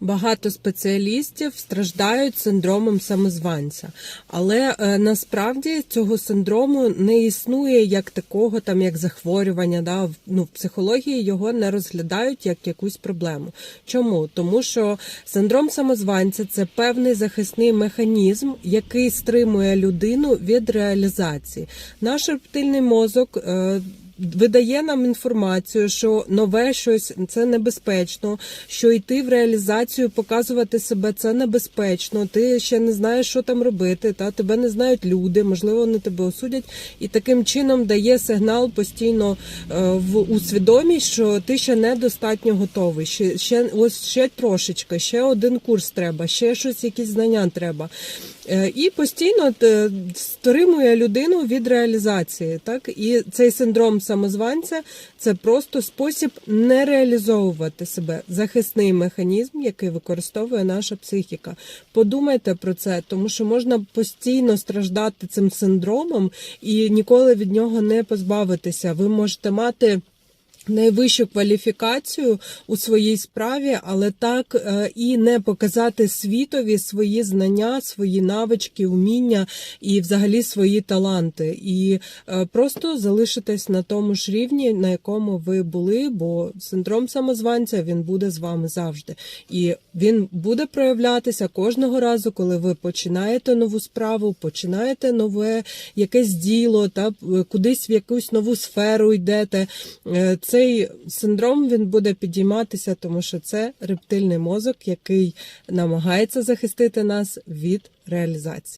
Багато спеціалістів страждають синдромом самозванця, але е, насправді цього синдрому не існує як такого, там як захворювання. Да? Ну, в психології його не розглядають як якусь проблему. Чому? Тому що синдром самозванця це певний захисний механізм, який стримує людину від реалізації. Наш рептильний мозок. Е, видає нам інформацію, що нове щось це небезпечно, що йти в реалізацію, показувати себе це небезпечно. Ти ще не знаєш, що там робити. Та тебе не знають люди, можливо, вони тебе осудять, і таким чином дає сигнал постійно е, в у свідомість, що ти ще недостатньо готовий. Ще ще ось ще трошечки, ще один курс треба, ще щось, якісь знання треба. Е, І постійно е, стримує людину від реалізації. Так і цей синдром самозванця це просто спосіб не реалізовувати себе, захисний механізм, який використовує наша психіка. Подумайте про це, тому що можна постійно страждати цим синдромом і ніколи від нього не позбавитися. Ви можете мати. Найвищу кваліфікацію у своїй справі, але так е, і не показати світові свої знання, свої навички, уміння і взагалі свої таланти, і е, просто залишитись на тому ж рівні, на якому ви були, бо синдром самозванця він буде з вами завжди, і він буде проявлятися кожного разу, коли ви починаєте нову справу, починаєте нове якесь діло, та е, кудись в якусь нову сферу йдете. Е, Цей синдром він буде підійматися, тому що це рептильний мозок, який намагається захистити нас від реалізації.